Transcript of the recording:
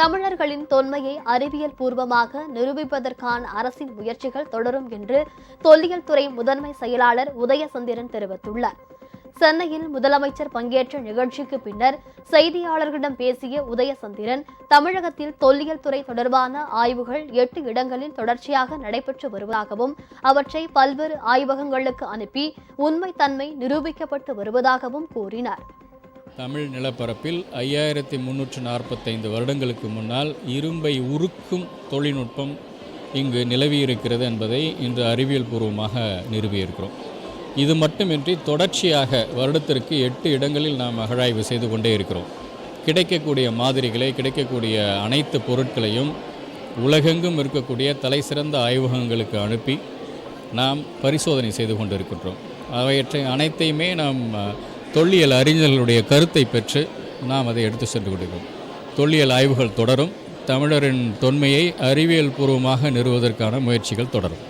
தமிழர்களின் தொன்மையை அறிவியல் பூர்வமாக நிரூபிப்பதற்கான அரசின் முயற்சிகள் தொடரும் என்று தொல்லியல் துறை முதன்மை செயலாளர் உதயசந்திரன் தெரிவித்துள்ளார். சென்னையில் முதலமைச்சர் பங்கேற்ற நிகழ்ச்சிக்கு பின்னர் செய்தியாளர்களிடம் பேசிய உதயசந்திரன் தமிழகத்தில் தொல்லியல் துறை தொடர்பான ஆய்வுகள் எட்டு இடங்களில் தொடர்ச்சியாக நடைபெற்று வருவதாகவும் அவற்றை பல்வேறு ஆய்வகங்களுக்கு அனுப்பி உண்மைத்தன்மை நிரூபிக்கப்பட்டு வருவதாகவும் கூறினார். தமிழ் நிலப்பரப்பில் ஐயாயிரத்தி முந்நூற்று நாற்பத்தைந்து வருடங்களுக்கு முன்னால் இரும்பை உருக்கும் தொழில்நுட்பம் இங்கு நிலவியிருக்கிறது என்பதை இன்று அறிவியல் பூர்வமாக நிறுவியிருக்கிறோம். இது மட்டுமின்றி தொடர்ச்சியாக வருடத்திற்கு எட்டு இடங்களில் நாம் அகழாய்வு செய்து கொண்டே இருக்கிறோம். கிடைக்கக்கூடிய மாதிரிகளை கிடைக்கக்கூடிய அனைத்து பொருட்களையும் உலகெங்கும் இருக்கக்கூடிய தலைசிறந்த ஆய்வகங்களுக்கு அனுப்பி நாம் பரிசோதனை செய்து கொண்டிருக்கின்றோம். அவையற்றை அனைத்தையுமே நாம் தொல்லியல் அறிஞர்களுடைய கருத்தை பெற்று நாம் அதை எடுத்து சென்று கொண்டிருக்கிறோம். தொல்லியல் ஆய்வுகள் தொடரும். தமிழரின் தொன்மையை அறிவியல் பூர்வமாக நிறுவுவதற்கான முயற்சிகள் தொடரும்.